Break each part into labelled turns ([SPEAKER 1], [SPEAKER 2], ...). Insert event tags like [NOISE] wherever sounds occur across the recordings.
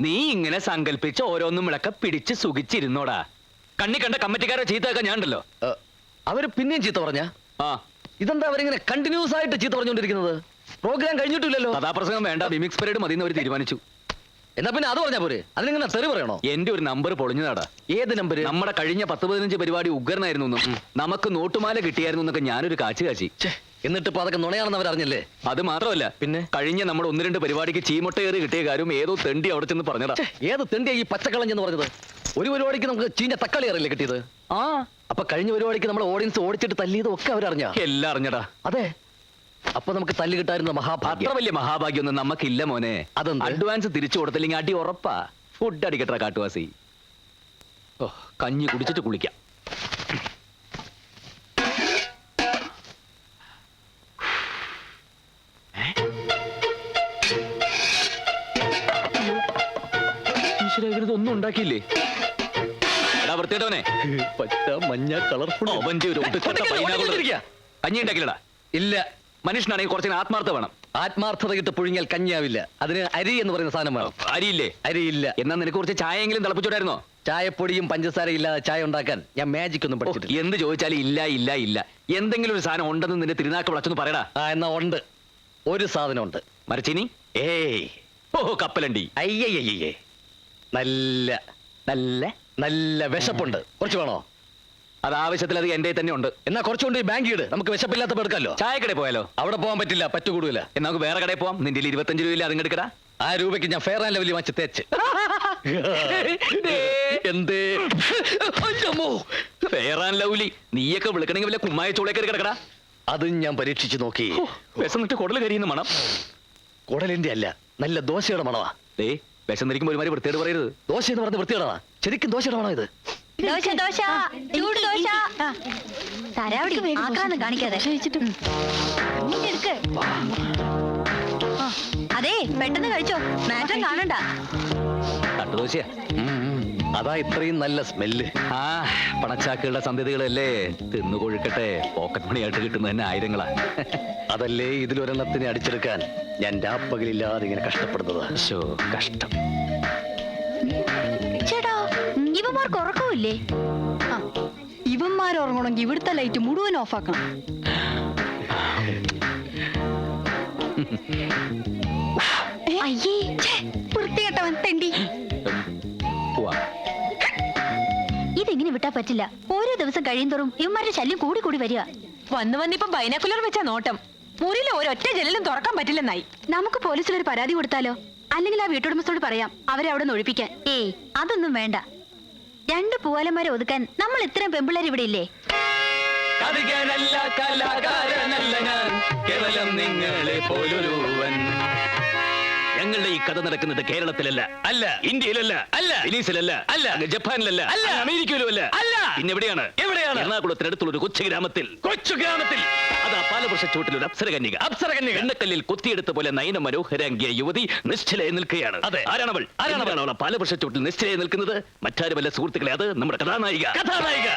[SPEAKER 1] നീ ഇങ്ങനെ സങ്കല്പിച്ച് ഓരോന്നും വിളക്ക പിടിച്ച് സുഖിച്ചിരുന്നോടാ. കണ്ണി കണ്ട കമ്മിറ്റിക്കാരെ ചീത്തയൊക്കെ ഞാൻ ഉണ്ടല്ലോ
[SPEAKER 2] അവർ പിന്നെയും ചീത്ത പറഞ്ഞ?
[SPEAKER 1] ആ.
[SPEAKER 2] ഇതെന്താ അവരിങ്ങനെ കണ്ടിന്യൂസ് ആയിട്ട് ചീത്ത പറഞ്ഞുകൊണ്ടിരിക്കുന്നത്? പ്രോഗ്രാം കഴിഞ്ഞിട്ടില്ലല്ലോ.
[SPEAKER 1] കഥാപ്രസംഗം വേണ്ട മിമിക്സ് പരേഡ് മതി അവർ തീരുമാനിച്ചു.
[SPEAKER 2] എന്നാ പിന്നെ അത് പറഞ്ഞാ പോരെ? അതിനിങ്ങനെ തെറി പറയണോ?
[SPEAKER 1] എന്റെ ഒരു നമ്പർ പൊളിഞ്ഞതാടാ.
[SPEAKER 2] ഏത് നമ്പർ
[SPEAKER 1] നമ്മുടെ കഴിഞ്ഞ പത്ത് പതിനഞ്ച് പരിപാടി ഉഗ്രനായിരുന്നു എന്നും. നമുക്ക് നോട്ടുമാല കിട്ടിയായിരുന്നു എന്നൊക്കെ ഞാനൊരു കാച്ചു കാച്ചി
[SPEAKER 2] എന്നിട്ട് ഇപ്പൊ അതൊക്കെ നുണയാണെന്ന് അവർ അറിഞ്ഞല്ലേ
[SPEAKER 1] അത് മാത്രമല്ല
[SPEAKER 2] പിന്നെ?
[SPEAKER 1] കഴിഞ്ഞ നമ്മുടെ ഒന്ന് രണ്ട് പരിപാടിക്ക് ചീമൊട്ട കയറി കിട്ടിയ കാര്യം ഏതോ തെണ്ടി അവിടെ ചെന്ന് പറഞ്ഞതാ.
[SPEAKER 2] ഏത് തെണ്ടിയാ ഈ പച്ചക്കളഞ്ഞെന്ന് പറഞ്ഞത്? ഒരു പരിപാടിക്ക് നമുക്ക് ചീഞ്ഞ തക്കാളി അറിയില്ലേ കിട്ടിയത്?
[SPEAKER 1] ആ.
[SPEAKER 2] അപ്പൊ കഴിഞ്ഞ പരിപാടിക്ക് നമ്മൾ ഓഡിയൻസ് ഓടിച്ചിട്ട് തല്ലിയതും ഒക്കെ അവരറിഞ്ഞ?
[SPEAKER 1] എല്ലാം അറിഞ്ഞടാ
[SPEAKER 2] അതെ. അപ്പൊ നമുക്ക് തല്ല് കിട്ടായിരുന്ന
[SPEAKER 1] അത്ര
[SPEAKER 2] മഹാഭാഗ്യം
[SPEAKER 1] വലിയ മഹാഭാഗ്യമൊന്നും നമുക്കില്ല മോനെ.
[SPEAKER 2] അതെന്ത്?
[SPEAKER 1] അഡ്വാൻസ് തിരിച്ചു കൊടുത്തില്ലെങ്കിൽ അടി ഉറപ്പാ. ഫുഡ് അടിക്കട്ടെ കാട്ടുവാസി. ഓ കഞ്ഞി കുടിച്ചിട്ട് കുളിക്കാം. ഈശ്വരാ, ഇവരിതൊന്നും ഉണ്ടാക്കിയില്ലേ? എടാ വൃത്തിയിട്ടവനെ
[SPEAKER 2] പച്ച മഞ്ഞ കളർഫുൾ.
[SPEAKER 1] ഒരു ഒടുക്കത്തെ pineapple. കഞ്ഞി ഉണ്ടാക്കില്ലടാ.
[SPEAKER 2] ഇല്ല.
[SPEAKER 1] മനുഷ്യനാണെങ്കിൽ കുറച്ചിന് ആത്മാർത്ഥ വേണം.
[SPEAKER 2] ആത്മാർത്ഥത കിട്ട് പുഴുങ്ങിയാൽ കഞ്ഞിയാവില്ല. അതിന് അരി എന്ന് പറയുന്ന സാധനം വേണം.
[SPEAKER 1] അരിയില്ലേ?
[SPEAKER 2] അരിയില്ല.
[SPEAKER 1] എന്നാ നിനക്ക് കുറച്ച് ചായയെങ്കിലും തിളപ്പിച്ചോടായിരുന്നോ?
[SPEAKER 2] ചായപ്പൊടിയും പഞ്ചസാരയും ഇല്ലാതെ ചായ ഉണ്ടാക്കാൻ ഞാൻ മാജിക് ഒന്നും പഠിച്ചിട്ടില്ല.
[SPEAKER 1] എന്ത് ചോദിച്ചാലും ഇല്ല ഇല്ല ഇല്ല. എന്തെങ്കിലും ഒരു സാധനം ഉണ്ടെന്ന് നിന്റെ തിരുനാക്ക് വിളച്ചൊന്ന് പറയടാ.
[SPEAKER 2] ആ എന്നാ ഉണ്ട്. ഒരു സാധനം ഉണ്ട്.
[SPEAKER 1] മരച്ചിനി?
[SPEAKER 2] ഏയ്.
[SPEAKER 1] ഓ കപ്പലണ്ടി.
[SPEAKER 2] അയ്യയ്യേ നല്ല
[SPEAKER 1] നല്ല
[SPEAKER 2] നല്ല വിശപ്പുണ്ട്. കുറച്ച് വേണോ?
[SPEAKER 1] അത് ആവശ്യത്തിൽ അത് എന്റെ തന്നെ ഉണ്ട്.
[SPEAKER 2] എന്നാ കുറച്ചുകൊണ്ട് ബാങ്ക് ഇട് നമുക്ക് വിശപ്പില്ലാത്തപ്പോ എടുക്കാമല്ലോ
[SPEAKER 1] ചായക്കടയിൽ പോയാലോ?
[SPEAKER 2] അവിടെ പോകാൻ പറ്റില്ല പറ്റുകൂടില്ല
[SPEAKER 1] എന്നാ നമുക്ക് വേറെ കടയിൽ പോവാം. നിന്റെ ഇരുപത്തഞ്ച് രൂപയില്ല അതും എടുക്കടാ?
[SPEAKER 2] ആ രൂപയ്ക്ക് ഞാൻ ഫെയർ ആൻഡ് ലെവലിൽ വച്ച് തേച്ച്. എന്തേ.
[SPEAKER 1] ഫെയർ ആൻഡ് ലവ്ലി നീയൊക്കെ വിളിക്കണമെങ്കിൽ വല്ല കുമ്മായ ചൂളേക്കറി കിടക്കടാ.
[SPEAKER 2] അതും ഞാൻ പരീക്ഷിച്ചു നോക്കി.
[SPEAKER 1] വിശന്നിട്ട് കുടൽ കരിയുന്ന മണം.
[SPEAKER 2] കുടലിന്റെ അല്ല നല്ല ദോശയുടെ മണവാ
[SPEAKER 1] ദേ വിശന്നിരിക്കുമ്പോൾ ഒരുമാതിരി വൃത്തിയോട് പറയരുത്.
[SPEAKER 2] ദോശ എന്ന് പറഞ്ഞ വൃത്തികേടാ ശരിക്കും ദോശയുടെ മണോ ഇത്.
[SPEAKER 3] ദോശ ദോശ. ചൂട് ദോശ. തരാവടി ആക്കാന്ന് കാണിക്കാതെ. എടുക്ക്. അതെ പെട്ടെന്ന് കഴിച്ചോ. മാറ്റം കാണണ്ട.
[SPEAKER 2] അതാ ഇത്രയും നല്ല സ്മെല്ല്.
[SPEAKER 1] ആ പണച്ചാക്കുകളുടെ സന്ധ്യതകളല്ലേ? തിന്നു കൊഴുക്കട്ടെ. പോക്കറ്റ് മണിയായിട്ട് കിട്ടുന്ന തന്നെ ആയിരങ്ങളാ.
[SPEAKER 2] അതല്ലേ ഇതിലൊരെണ്ണത്തിനെ അടിച്ചെടുക്കാൻ ഞാൻ രാപ്പകലില്ലാതെ ഇങ്ങനെ കഷ്ടപ്പെടുന്നത്?
[SPEAKER 1] ശോ കഷ്ടം.
[SPEAKER 3] ഇവന്മാർക്ക് ഉറക്കമില്ലേ?
[SPEAKER 4] ഇവന്മാർ ഉറങ്ങണമെങ്കിൽ ഇവിടുത്തെ ലൈറ്റ് മുഴുവൻ ഓഫാക്കണം
[SPEAKER 3] അയ്യേ ഛേ,
[SPEAKER 4] വൃത്തികെട്ടവൻ തെണ്ടി.
[SPEAKER 1] പോവാ
[SPEAKER 3] ഇതെങ്ങനെ വിട്ടാ പറ്റില്ല? ഓരോ ദിവസം കഴിയുന്തോറും ഇവന്മാരുടെ ശല്യം കൂടി കൂടി വരിക.
[SPEAKER 4] വന്ന് വന്നിപ്പം ബൈനാക്കുലർ വെച്ച നോട്ടം. മുറിയിൽ ഒരൊറ്റ ജനലും തുറക്കാൻ പറ്റില്ലെന്നായി.
[SPEAKER 3] നമുക്ക് പോലീസിൽ ഒരു പരാതി കൊടുത്താലോ? അല്ലെങ്കിൽ ആ വീട്ടുടമസ്ഥോട് പറയാം അവരെ അവിടെ നിന്ന് ഒഴിപ്പിക്കാൻ. ഏയ് അതൊന്നും വേണ്ട. രണ്ട് പൂവാലന്മാരെ ഒതുക്കാൻ നമ്മൾ ഇത്രയും പെമ്പിള്ളേർ ഇവിടെ ഇല്ലേ?
[SPEAKER 1] കവികനല്ല കലാകാരനല്ല ഞാൻ. കേവലം നിങ്ങളെ പോലൊരുവൻ ഞങ്ങളുടെ ഈ കഥ നടക്കുന്നത് കേരളത്തിലല്ല. അല്ല. ഇന്ത്യയിലല്ല. അല്ല. ഫിലീസിലല്ല അല്ല. ജപ്പാനിലല്ല. അല്ല. അമേരിക്കയിലുമല്ല. അല്ല. പിന്നെ എവിടെയാണ്? എവിടെയാണ്? എറണാകുളത്തിനടുത്തുള്ള ഒരു കൊച്ചു ഗ്രാമത്തിൽ. കൊച്ചു ഗ്രാമത്തിൽ. അതാ പാലപുരുഷ ചൂട്ടിൽ ഒരു അപ്സരകന്യക. അപ്സരകന്യക. എണ്ണക്കല്ലിൽ കൊത്തിയെടുത്ത പോലെ നയന മനോഹരാംഗിയ യുവതി നിശ്ചലയെ നിൽക്കുകയാണ്. അതെ. ആരാണവൾ? ആരാണവൾ? അവൾ പാലവർഷ ചൂട്ടിൽ നിശ്ചലയെ നിൽക്കുന്നത്? മറ്റാരുമല്ല സുഹൃത്തുക്കളെ അത് നമ്മുടെ കഥാനായിക. കഥാനായിക.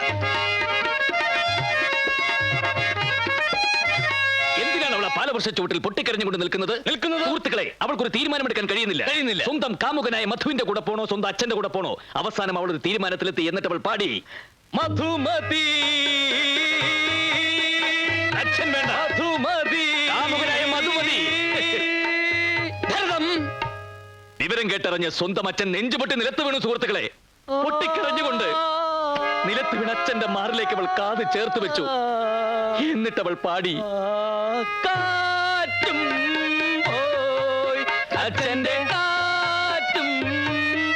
[SPEAKER 1] പാലവർഷ ചുവട്ടിൽ പൊട്ടിക്കരഞ്ഞുകൊണ്ട് നിൽക്കുന്നത് നിൽക്കുന്നത്? സുഹൃത്തുക്കളെ അവൾക്ക് ഒരു തീരുമാനമെടുക്കാൻ കഴിയുന്നില്ല. കഴിയുന്നില്ല. സ്വന്തം കാമുകനായ മധുവിന്റെ കൂടെ പോണോ സ്വന്തം അച്ഛന്റെ കൂടെ പോണോ? അവസാനം അവൾ ഒരു തീരുമാനത്തിലെത്തി എന്നിട്ട് അവൾ പാടി മധുമതി. അച്ഛൻ വേണ്ട. മധുമതി. കാമുകനായ മധുമതി. വിവരം കേട്ടറിഞ്ഞ് സ്വന്തം അച്ഛൻ നെഞ്ചുപൊട്ടി നിലത്ത് വീണു സുഹൃത്തുക്കളെ. പൊട്ടിക്കരഞ്ഞുകൊണ്ട് നിലത്ത് വീണ അച്ഛന്റെ മാറിലേക്ക് അവൾ കാത് ചേർത്ത് വെച്ചു. എന്നിട്ട് അവൾ പാടി കാറ്റും പോയി. കാറ്റും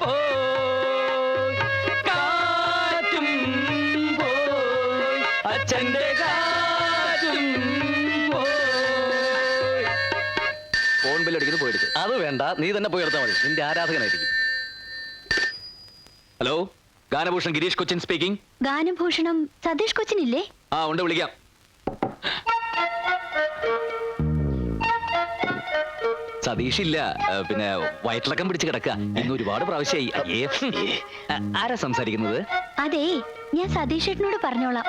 [SPEAKER 1] പോയി. കാറ്റും പോയി. കാറ്റും പോയി. ഫോൺ ബില്ലടിക്കുന്നത്
[SPEAKER 2] അത് വേണ്ട നീ തന്നെ പോയി എടുത്താൽ മതി. നിന്റെ ആരാധകനായിരിക്കും.
[SPEAKER 1] Hello Ganabhushan Girish Cochin speaking.
[SPEAKER 3] ഗാനഭൂഷണം Satheesh Cochin ഇല്ലേ
[SPEAKER 1] ആ ഉണ്ട് വിളിക്കാം. ആ, പിന്നെ വയറ്റിളക്കം പിടിച്ച് കിടക്കുക. ഇന്ന് ഒരുപാട് പ്രാവശ്യമായി. അയ്യേ. ആരാ സംസാരിക്കുന്നത്?
[SPEAKER 3] അതെ ഞാൻ സതീഷ് ഏട്ടനോട് പറഞ്ഞോളാം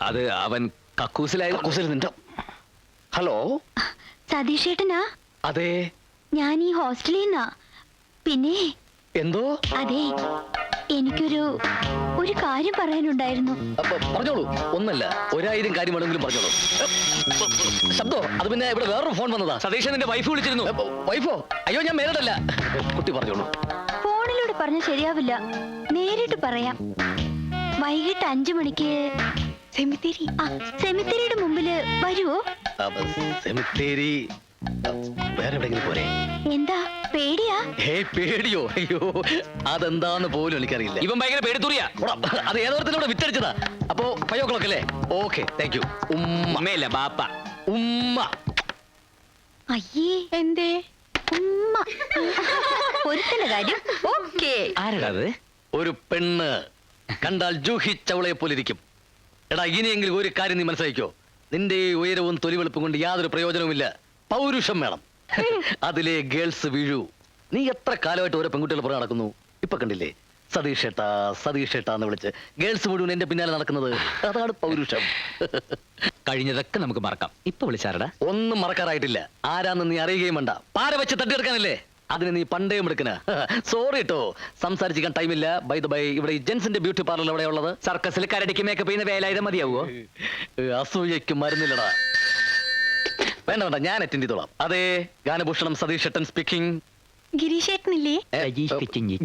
[SPEAKER 1] അത് അവൻ കക്കൂസിലായ
[SPEAKER 2] കക്കൂസിൽ ഹലോ?
[SPEAKER 3] സതീഷ് ഏട്ടനാ
[SPEAKER 2] അതെ.
[SPEAKER 3] ഞാൻ ഈ ഹോസ്റ്റലിൽ നിന്നാ. പിന്നെ
[SPEAKER 2] എന്തോ?
[SPEAKER 3] അതെ. എനിക്കൊരു ഒരു കാര്യം പറയാനുണ്ടായിരുന്നു.
[SPEAKER 2] അപ്പൊ പറഞ്ഞോളൂ. ഒന്നല്ല ഒരായിരം കാര്യം വേണമെങ്കിലും പറഞ്ഞോളൂ. ശബ്ദോ? അത് പിന്നെ ഇവിടെ വേറൊരു ഫോൺ വന്നതാ.
[SPEAKER 1] സതീശൻ നിന്റെ വൈഫ് വിളിച്ചിരുന്നു.
[SPEAKER 2] വൈഫോ അയ്യോ ഞാൻ മേലടല്ല. കുട്ടി പറഞ്ഞോളൂ.
[SPEAKER 3] ഫോണിലൂടെ പറഞ്ഞ ശരിയാവില്ല. നേരിട്ട് പറയാം. വൈകിട്ട് അഞ്ചു മണിക്ക് സെമിത്തേരി ആ സെമിത്തേരിയുടെ മുമ്പിൽ വരുവോ?
[SPEAKER 2] സെമിത്തേരി വേറെ എവിടെങ്കിലും പോരെ?
[SPEAKER 3] എന്താ? പേടിയാ?
[SPEAKER 2] അയ്യോ അതെന്താന്ന് പോലും എനിക്കറിയില്ല.
[SPEAKER 1] ഇവൻ ഭയങ്കര പേടിത്തൂറിയാ.
[SPEAKER 2] അത് ഏതോരത്തിലൂടെ വിറ്റടിച്ചതാ. അപ്പോ ഫൈവ് ഓ ക്ലോക്ക് അല്ലേ ഓക്കെ താങ്ക് യു
[SPEAKER 1] ഉമ്മയല്ല ബാപ്പ.
[SPEAKER 2] ഉമ്മ.
[SPEAKER 3] അയ്യേ.
[SPEAKER 4] എന്തേ?
[SPEAKER 3] ഉമ്മ. ഒരുത്തന്റെ കാര്യം? ഓക്കേ
[SPEAKER 2] ഒരു പെണ്ണ് കണ്ടാൽ ജൂഹി ചവളയെ പോലിരിക്കും എടാ ഇനിയെങ്കിലും ഒരു കാര്യം നീ മനസ്സിലാക്കോ നിന്റെ ഈ ഉയരവും തൊലിവെളുപ്പും കൊണ്ട് യാതൊരു പ്രയോജനവുമില്ല. പൗരുഷം വേണം. [LAUGHS] അതിലെ ഗേൾസ് വീഴൂ. നീ എത്ര കാലമായിട്ട് ഓരോ പെൺകുട്ടികൾ പുറകെ നടക്കുന്നു? ഇപ്പൊ കണ്ടില്ലേ? സതീഷ് ഏട്ടാ സതീഷ് ഏട്ടാ എന്ന് വിളിച്ച് ഗേൾസ് മുഴുവൻ എന്റെ പിന്നാലെ നടക്കുന്നത്. അതാണ് പൗരുഷം. [LAUGHS]
[SPEAKER 1] കഴിഞ്ഞതൊക്കെ നമുക്ക് മറക്കാം. ഇപ്പൊ വിളിച്ചാരടാ.
[SPEAKER 2] ഒന്നും മറക്കാറായിട്ടില്ല. ആരാന്ന് നീ അറിയുകയും വേണ്ട. പാര വെച്ച് തട്ടിയെടുക്കാനല്ലേ? അതിന് നീ പണ്ടേ എടുക്കണ സോറി കേട്ടോ സംസാരിച്ചിരിക്കാൻ ടൈമില്ല. ബൈ ദ ബൈ ഇവിടെ ജെൻസിന്റെ ബ്യൂട്ടി പാർലർ എവിടെയുള്ളത്
[SPEAKER 1] സർക്കസിൽ കരടിക്ക് മേക്കപ്പ് ചെയ്യുന്ന വേലായുധം മതിയാവോ
[SPEAKER 2] അസൂയയ്ക്ക് മരുന്നില്ലടാ. വേണ്ട വേണ്ട ഞാൻ അറ്റൻഡ് ചെയ്തോളാം. അതെ ഗാനഭൂഷണം സതീഷ് ഷെട്ടൻ സ്പീക്കിംഗ്
[SPEAKER 3] ഗിരീഷേട്ടനില്ലേ.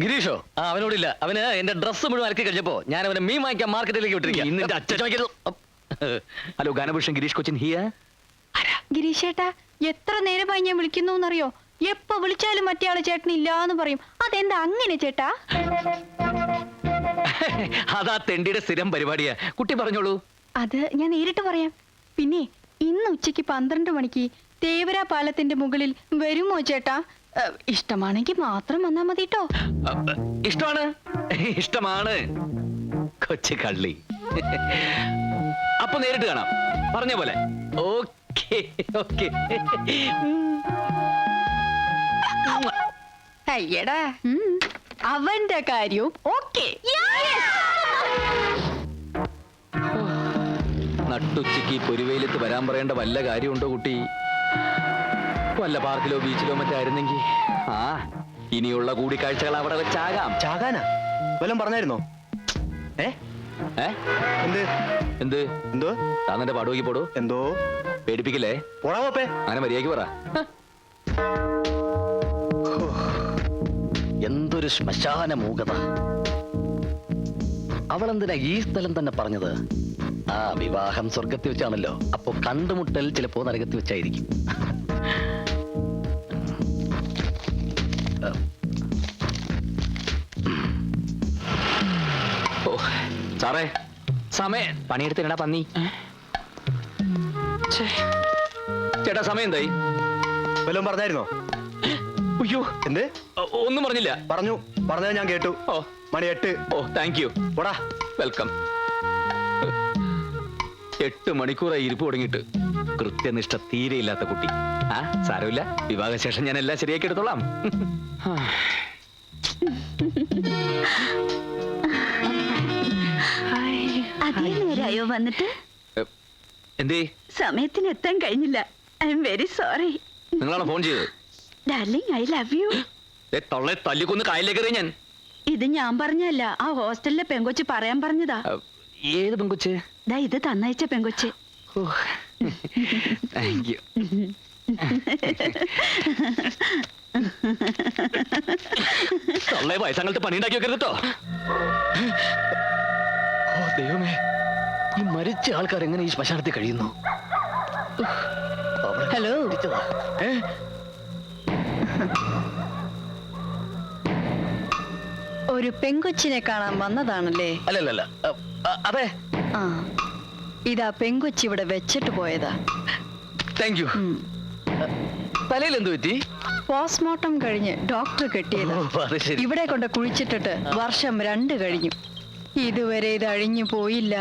[SPEAKER 2] ഗിരീഷോ ആ അവനോടില്ല. അവന് എന്റെ ഡ്രസ്സ് മുഴുവൻ അലക്കി കഴിഞ്ഞപ്പോ ഞാൻ അവനെ മീൻ വാങ്ങിക്കാൻ മാർക്കറ്റിലേക്ക് വിട്ടിരിക്കാം.
[SPEAKER 1] ഇന്ന് നിന്റെ അച്ഛൻ ഹലോ ഗാനഭൂഷൺ ഗിരീഷ് കൊച്ചിൻ ഹിയ
[SPEAKER 4] ഗിരീഷേട്ടാ എത്ര നേരമായി ഞാൻ വിളിക്കുന്നു എന്നറിയോ എപ്പോ വിളിച്ചാലും മറ്റേ ആൾ ചേട്ടൻ ഇല്ലാന്ന് പറയും. അതെന്താ അങ്ങനെ ചേട്ടാ? [LAUGHS]
[SPEAKER 1] അതാ തെണ്ടിയുടെ സ്ഥിരം പരിപാടിയാ. കുട്ടി പറഞ്ഞോളൂ.
[SPEAKER 4] അത് ഞാൻ നേരിട്ട് പറയാം. പിന്നെ ഇന്ന് ഉച്ചയ്ക്ക് പന്ത്രണ്ട് മണിക്ക് തേവര പാലത്തിന്റെ മുകളിൽ വരുമോ ചേട്ടാ? ഇഷ്ടമാണെങ്കിൽ മാത്രം വന്നാ മതി കേട്ടോ
[SPEAKER 1] ഇഷ്ടമാണ്. ഇഷ്ടമാണ്. കൊച്ചു കള്ളി. അപ്പൊ നേരിട്ട് കാണാം. പറഞ്ഞ പോലെ. Okay okay.
[SPEAKER 4] അയ്യടാ. അവന്റെ കാര്യവും ഓക്കെ.
[SPEAKER 1] നട്ടുച്ചയ്ക്ക് പൊരുവെയിലത്ത് വരാൻ പറയേണ്ട വല്ല കാര്യമുണ്ടോ കുട്ടി? വല്ല പാർക്കിലോ ബീച്ചിലോ മറ്റായിരുന്നെങ്കിൽ ആ ഇനിയുള്ള കൂടിക്കാഴ്ചകൾ അവിടെ വെച്ചാകാം.
[SPEAKER 5] ചാകാനാ? വല്ലതും പറഞ്ഞായിരുന്നോ? ഏ?
[SPEAKER 1] ഏ?
[SPEAKER 5] എന്ത്?
[SPEAKER 1] എന്ത്?
[SPEAKER 5] എന്തോ?
[SPEAKER 1] പാടുവെക്കി പോടോ.
[SPEAKER 5] എന്തോ?
[SPEAKER 1] പേടിപ്പിക്കില്ലേ?
[SPEAKER 5] പോടാ പോപ്പേ
[SPEAKER 1] അങ്ങനെ മര്യാദയ്ക്ക് പറ.
[SPEAKER 2] എന്തൊരു ശ്മശാന മൂകത അവളെന്തിനാ ഈ സ്ഥലം തന്നെ പറഞ്ഞത്? ആ വിവാഹം സ്വർഗത്തിൽ വെച്ചാണല്ലോ. അപ്പൊ കണ്ടുമുട്ടൽ ചിലപ്പോ നരകത്തിൽ വെച്ചായിരിക്കും.
[SPEAKER 1] ഓ സാറേ സമയം. പണിയെടുത്തിനടാ പന്നി. ചേട്ടാ സമയം എന്തായി?
[SPEAKER 5] വല്ലതും പറഞ്ഞായിരുന്നോ?
[SPEAKER 1] അയ്യോ.
[SPEAKER 5] എന്ത്?
[SPEAKER 1] ഒന്നും പറഞ്ഞില്ല.
[SPEAKER 5] പറഞ്ഞു പറഞ്ഞത് ഞാൻ കേട്ടു.
[SPEAKER 1] ഓ.
[SPEAKER 5] മണി എട്ട്.
[SPEAKER 1] ഓ താങ്ക് യു.
[SPEAKER 5] പോടാ.
[SPEAKER 1] വെൽക്കം. എട്ട് മണിക്കൂറായി ഇരിപ്പ് തുടങ്ങിയിട്ട്. കൃത്യനിഷ്ഠ തീരെയില്ലാത്ത കുട്ടി. ആ സാരമില്ല. വിവാഹശേഷം ഞാൻ എല്ലാം ശരിയാക്കി എടുത്തോളാം.
[SPEAKER 3] അതേ നേരായോ വന്നിട്ട്?
[SPEAKER 1] എന്തേ?
[SPEAKER 3] സമയത്തിന് എത്താൻ കഴിഞ്ഞില്ല. I'm very sorry.
[SPEAKER 1] നിങ്ങളാണോ ഫോൺ ചെയ്തത്?
[SPEAKER 3] Darling I love you.
[SPEAKER 1] ഏ, തൊള്ളെ തല്ലിക്കൊന്ന് കായലിലേക്ക് ഞാൻ.
[SPEAKER 3] ഇത് ഞാൻ പറഞ്ഞല്ല. ആ ഹോസ്റ്റലിലെ പെങ്കൊച്ച് പറയാൻ പറഞ്ഞതാ.
[SPEAKER 1] ഏത് പെൺകൊച്ച്?
[SPEAKER 3] ദാ ഇത് തന്നയച്ച പെങ്കൊച്ച്
[SPEAKER 1] താങ്ക് യു തള്ളേ വയസ്സങ്ങളുടെ പണി ഉണ്ടാക്കി വെക്കരുത് കേട്ടോ
[SPEAKER 2] ഓ ദൈവമേ. ഈ മരിച്ച ആൾക്കാർ എങ്ങനെ ഈ ശ്മശാനത്തിൽ കഴിയുന്നു? ഹലോ ഏ?
[SPEAKER 4] ഒരു പെങ്കൊച്ചിനെ കാണാൻ വന്നതാണല്ലേ?
[SPEAKER 2] അല്ലല്ല അതെ.
[SPEAKER 4] ആ ഇതാ പെങ്കൊച്ചി ഇവിടെ വെച്ചിട്ട് പോയതാ.
[SPEAKER 2] താങ്ക് യു തലയിൽ എന്ത് പറ്റി?
[SPEAKER 4] പോസ്റ്റ്മോർട്ടം കഴിഞ്ഞ് ഡോക്ടർ കെട്ടിയതാ. ഇവിടെ കൊണ്ട് കുഴിച്ചിട്ടിട്ട് വർഷം രണ്ട് കഴിഞ്ഞു. ഇതുവരെ ഇത് അഴിഞ്ഞു പോയില്ല.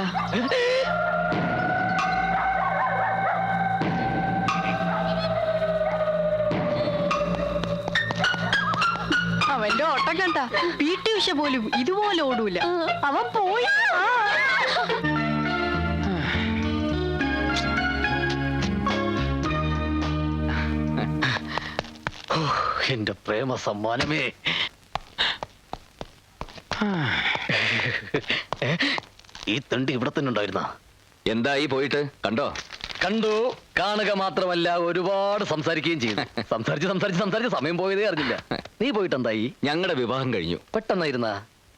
[SPEAKER 4] ഓട്ടം കണ്ട പി ടി ഉഷ പോലും ഇതുപോലെ ഓടൂല. അവൻ പോയി.
[SPEAKER 2] എന്റെ പ്രേമ സമ്മാനമേ? ഈ തണ്ടി ഇവിടെ തന്നെ ഉണ്ടായിരുന്ന?
[SPEAKER 1] എന്തായി പോയിട്ട്? കണ്ടോ?
[SPEAKER 2] കണ്ടു. കാണുക മാത്രമല്ല ഒരുപാട് സംസാരിക്കുകയും ചെയ്തു. [LAUGHS] സംസാരിച്ച് സംസാരിച്ച് സംസാരിച്ച് സമയം പോയതേ അറിഞ്ഞില്ല. [LAUGHS] നീ പോയിട്ട് എന്തായി
[SPEAKER 1] ഞങ്ങളുടെ വിവാഹം കഴിഞ്ഞു.
[SPEAKER 2] പെട്ടെന്നായിരുന്ന?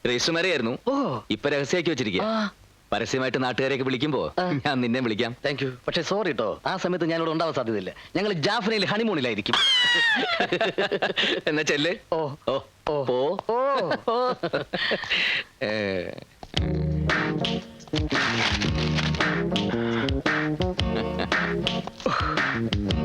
[SPEAKER 1] രജിസ്റ്റർ മാരെയായിരുന്നു
[SPEAKER 2] ഓ.
[SPEAKER 1] ഇപ്പൊ രഹസ്യമാക്കി വെച്ചിരിക്കുക പരസ്യമായിട്ട് നാട്ടുകാരെയൊക്കെ വിളിക്കുമ്പോ ഞാൻ നിന്നെ വിളിക്കാം.
[SPEAKER 2] താങ്ക് യു പക്ഷേ സോറി കേട്ടോ ആ സമയത്ത് ഞാനിവിടെ ഉണ്ടാവാൻ സാധ്യതയില്ല. ഞങ്ങൾ ജാഫ്നയിൽ ഹണിമൂണിലായിരിക്കും. [LAUGHS]
[SPEAKER 1] എന്നാ ചെല്ലേ.
[SPEAKER 2] ഓ.
[SPEAKER 1] ഓ.
[SPEAKER 2] ഓ. ഓ.
[SPEAKER 1] ഏ,
[SPEAKER 2] ഐ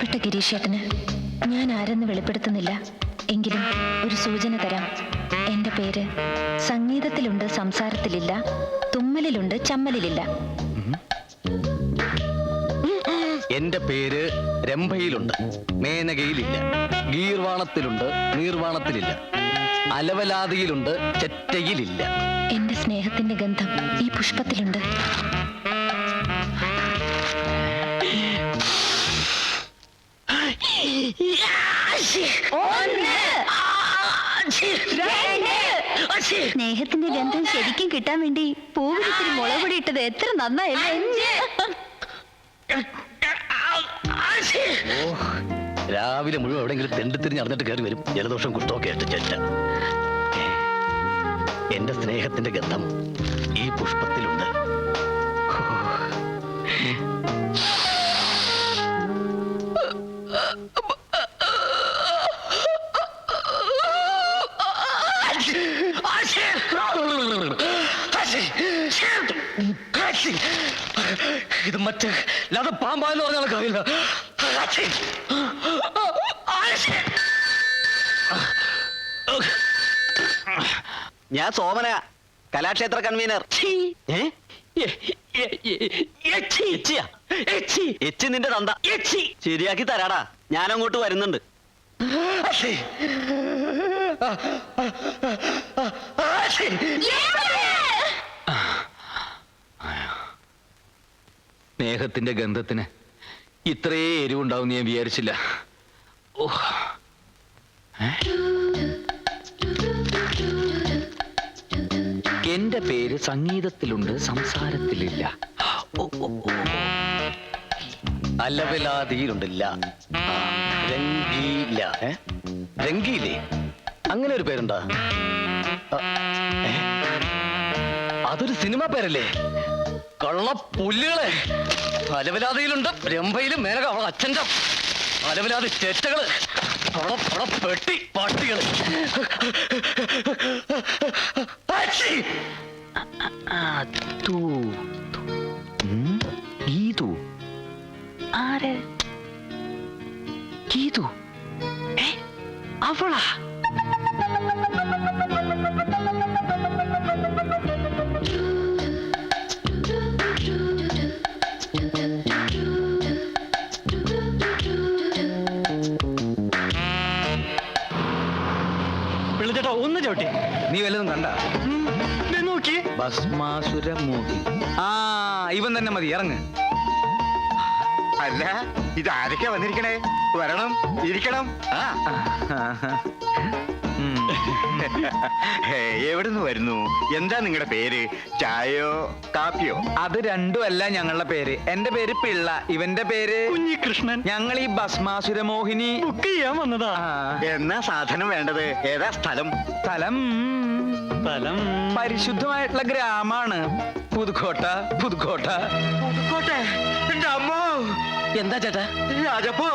[SPEAKER 3] പ്രിയപ്പെട്ട ഗിരീഷേട്ടന് ഞാൻ ആരെന്ന് വെളിപ്പെടുത്തുന്നില്ല. എങ്കിലും ഒരു സൂചന തരാം. എന്റെ പേര് സംഗീതത്തിലുണ്ട് സംസാരത്തിലില്ല. തുമ്മലിലുണ്ട് ചമ്മലിലില്ല.
[SPEAKER 2] എന്റെ പേര് രംഭയിലുണ്ട്. മേനകയിലില്ല. ഗീർവാണത്തിലുണ്ട് നീർവാണത്തിലില്ല. അലവലാതിയിലുണ്ട് ചെറ്റയിലില്ല.
[SPEAKER 3] എന്റെ സ്നേഹത്തിന്റെ ഗന്ധം ഈ പുഷ്പത്തിലുണ്ട്. സ്നേഹത്തിന്റെ ഗന്ധം ശരിക്കും കിട്ടാൻ വേണ്ടി പൂവിലിത്തിരി മുളകുപൊടി ഇട്ടത് എത്ര നന്നായല്ലേ?
[SPEAKER 2] രാവിലെ മുഴുവൻ എവിടെയെങ്കിലും തെണ്ടിത്തിരിഞ്ഞ് അറിഞ്ഞിട്ട് കയറി വരും. ജലദോഷം കുഷ്ടമൊക്കെ ആയിട്ട് ചേട്ട എന്റെ സ്നേഹത്തിന്റെ ഗന്ധം ഈ പുഷ്പത്തിലുണ്ട്. ഇത് മറ്റേ അല്ലാതെ പാമ്പാന്ന് പറഞ്ഞാൽ കാര്യമില്ല
[SPEAKER 5] ഞാൻ സോമന കലാക്ഷേത്ര കൺവീനർ എച്ചി നിന്റെ തന്ത ശരിയാക്കി തരാടാ ഞാൻ അങ്ങോട്ട് വരുന്നുണ്ട്
[SPEAKER 1] സ്നേഹത്തിന്റെ ഗന്ധത്തിന് ഇത്രേ എരിവുണ്ടാവും ഞാൻ വിചാരിച്ചില്ല. ഓ എന്റെ പേര് സംഗീതത്തിലുണ്ട് സംസാരത്തിലില്ല.
[SPEAKER 2] അലവിലാതിയിലുണ്ടില്ല. രംഗീല. രംഗീലേ? അങ്ങനെ ഒരു പേരുണ്ടാ അതൊരു സിനിമ പേരല്ലേ? കള്ള പുല്ലുകളെ. അലവലാതിയിലുണ്ട് രംഭയിലും മേനക അവളെ അച്ഛന്റെ അലവലാതി ചേറ്റകൾ അവളെ അവളെ പെട്ടി
[SPEAKER 1] പട്ടികൾ. ആര്? ഗീതു. ഏ? അവളാ?
[SPEAKER 5] നോക്കി
[SPEAKER 6] ഭസ്മാസുര മോഹി ആ ഇവൻ തന്നെ മതി ഇറങ്ങ്.
[SPEAKER 7] അല്ല ഇത് ആരൊക്കെ വന്നിരിക്കണേ? വരണം ഇരിക്കണം. ആ. എവിടുന്ന് വരുന്നു? എന്താ നിങ്ങളുടെ പേര്? ചായയോ കാപ്പിയോ?
[SPEAKER 6] അത് രണ്ടുമല്ല ഞങ്ങളുടെ പേര്. എന്റെ പേര് പിള്ള ഇവന്റെ പേര്
[SPEAKER 5] കുഞ്ഞികൃഷ്ണൻ.
[SPEAKER 6] ഞങ്ങൾ ഈ ഭസ്മാസുര മോഹിനി
[SPEAKER 5] ബുക്ക് ചെയ്യാൻ വന്നതാ.
[SPEAKER 7] എന്നാ സാധനം വേണ്ടത്? ഏതാ സ്ഥലം?
[SPEAKER 6] സ്ഥലം
[SPEAKER 5] സ്ഥലം
[SPEAKER 6] പരിശുദ്ധമായിട്ടുള്ള ഗ്രാമാണ്. പുതുക്കോട്ട പുതുക്കോട്ട.
[SPEAKER 7] പുതുക്കോട്ടെ? എന്റെ അമ്മോ.
[SPEAKER 2] എന്താ ചേട്ടാ?
[SPEAKER 7] രാജപ്പോ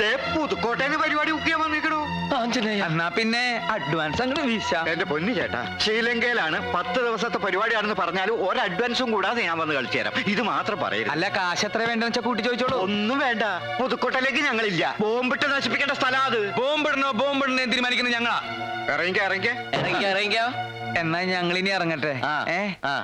[SPEAKER 7] ദേ പുതുക്കോട്ടേന്ന് പരിപാടി ബുക്ക് ചെയ്യാൻ വന്നിരിക്കണു.
[SPEAKER 6] എന്നാ പിന്നെ അഡ്വാൻസ് അങ്ങോട്ട് വീശ.
[SPEAKER 7] എന്റെ പൊന്നു ചേട്ടാ ശ്രീലങ്കയിലാണ് പത്ത് ദിവസത്തെ പരിപാടിയാണെന്ന് പറഞ്ഞാലും ഒരു അഡ്വാൻസും കൂടാതെ ഞാൻ വന്ന് കളിച്ചു തരാം. ഇത് മാത്രം പറയരുത്.
[SPEAKER 6] അല്ല കാശ് എത്ര വേണ്ടെന്ന് വെച്ചാൽ കൂട്ടി ചോദിച്ചോളൂ.
[SPEAKER 7] ഒന്നും വേണ്ട. പുതുക്കോട്ടയിലേക്ക് ഞങ്ങളില്ല. ബോംബിട്ട് നശിപ്പിക്കേണ്ട സ്ഥലം അത്.
[SPEAKER 6] ബോംബിടണോ ബോംബിടണോ തീരുമാനിക്കുന്നത് ഞങ്ങളാ.
[SPEAKER 7] ഇറങ്ങിക്ക ഇറങ്ങിക്ക.
[SPEAKER 2] ഇറങ്ങിക്കോ ഇറങ്ങിക്കോ.
[SPEAKER 6] എന്നാ ഞങ്ങൾ ഇനി ഇറങ്ങട്ടെ.
[SPEAKER 2] ആ
[SPEAKER 6] ഏ?
[SPEAKER 2] ആ.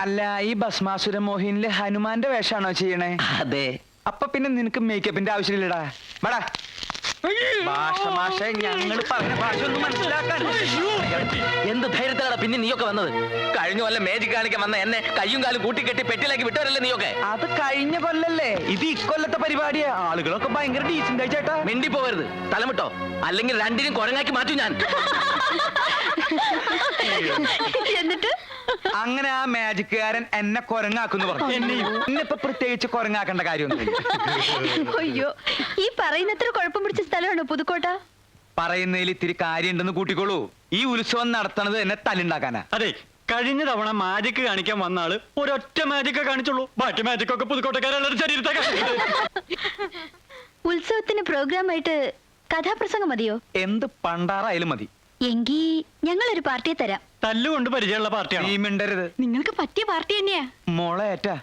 [SPEAKER 6] അല്ല ഈ ഭസ്മാസുര മോഹിനിൽ ഹനുമാന്റെ വേഷാണോ ചെയ്യണേ?
[SPEAKER 2] അതെ.
[SPEAKER 6] അപ്പൊ പിന്നെ നിനക്ക് മേക്കപ്പിന്റെ ആവശ്യമില്ലടാ. വേടാ. ഭാഷ ഭാഷ ഞങ്ങൾ പറഞ്ഞ ഭാഷ ഒന്നും മനസ്സിലാക്കാൻ
[SPEAKER 2] എന്ത് ധൈര്യത്തിലാണ് പിന്നെ നീയൊക്കെ വന്നത്? കഴിഞ്ഞ കൊല്ലം മേജിക് കാണിക്കാൻ വന്ന എന്നെ കയ്യും കാലും കൂട്ടിക്കെട്ടി പെട്ടിലാക്കി വിട്ടവരല്ലേ നീയൊക്കെ?
[SPEAKER 6] അത് കഴിഞ്ഞ കൊല്ലല്ലേ? ഇത് ഇക്കൊല്ലത്തെ പരിപാടിയാ. ആളുകളൊക്കെ ഭയങ്കര ഡീസന്റ് ആയി ചേട്ടാ.
[SPEAKER 2] മിണ്ടി പോവരുത്. തലമിട്ടോ. അല്ലെങ്കിൽ രണ്ടിനും കുരങ്ങാക്കി മാറ്റും ഞാൻ. [LAUGHS]
[SPEAKER 3] എന്നിട്ട്?
[SPEAKER 6] അങ്ങനെ ആ മാജിക്കുകാരൻ എന്നെ കൊരങ്ങാക്കുന്നു പറഞ്ഞു. ഇന്നിപ്പൊ പ്രത്യേകിച്ച് കൊരങ്ങാക്കേണ്ട കാര്യമൊന്നുമില്ല.
[SPEAKER 3] അയ്യോ. ഈ പറയുന്നത്ര കുഴപ്പം പിടിച്ച സ്ഥലമാണോ പുതുക്കോട്ട?
[SPEAKER 6] പറയുന്നതിൽ ഇത്തിരി കാര്യമുണ്ടെന്ന് കൂട്ടിക്കോളൂ. ഈ ഉത്സവം നടത്തണത് എന്നെ തല്ലുണ്ടാക്കാനാ.
[SPEAKER 8] അതെ കഴിഞ്ഞ തവണ മാജിക് കാണിക്കാൻ വന്ന ആൾ ഒരൊറ്റ മാജിക്കെ കാണിച്ചുള്ളൂ. ബാക്കി മാജിക് ഒക്കെ പുതുക്കോട്ടക്കാരുടെ ശരീരത്തെ കാണിച്ചത്.
[SPEAKER 3] ഉത്സവത്തിന് പ്രോഗ്രാം ആയിട്ട് കഥാപ്രസംഗം മതിയോ?
[SPEAKER 6] എന്ത് പണ്ടാറായാലും മതി.
[SPEAKER 3] എങ്കി ഒരു പാർട്ടിയെ തരാം.
[SPEAKER 8] തല്ലുകൊണ്ട് പരിചയമുള്ള പാർട്ടിയാണ്?
[SPEAKER 6] മിണ്ടരുത്.
[SPEAKER 4] നിങ്ങൾക്ക് പറ്റിയ പാർട്ടി തന്നെയാ.
[SPEAKER 6] മോളെ ഏറ്റാ.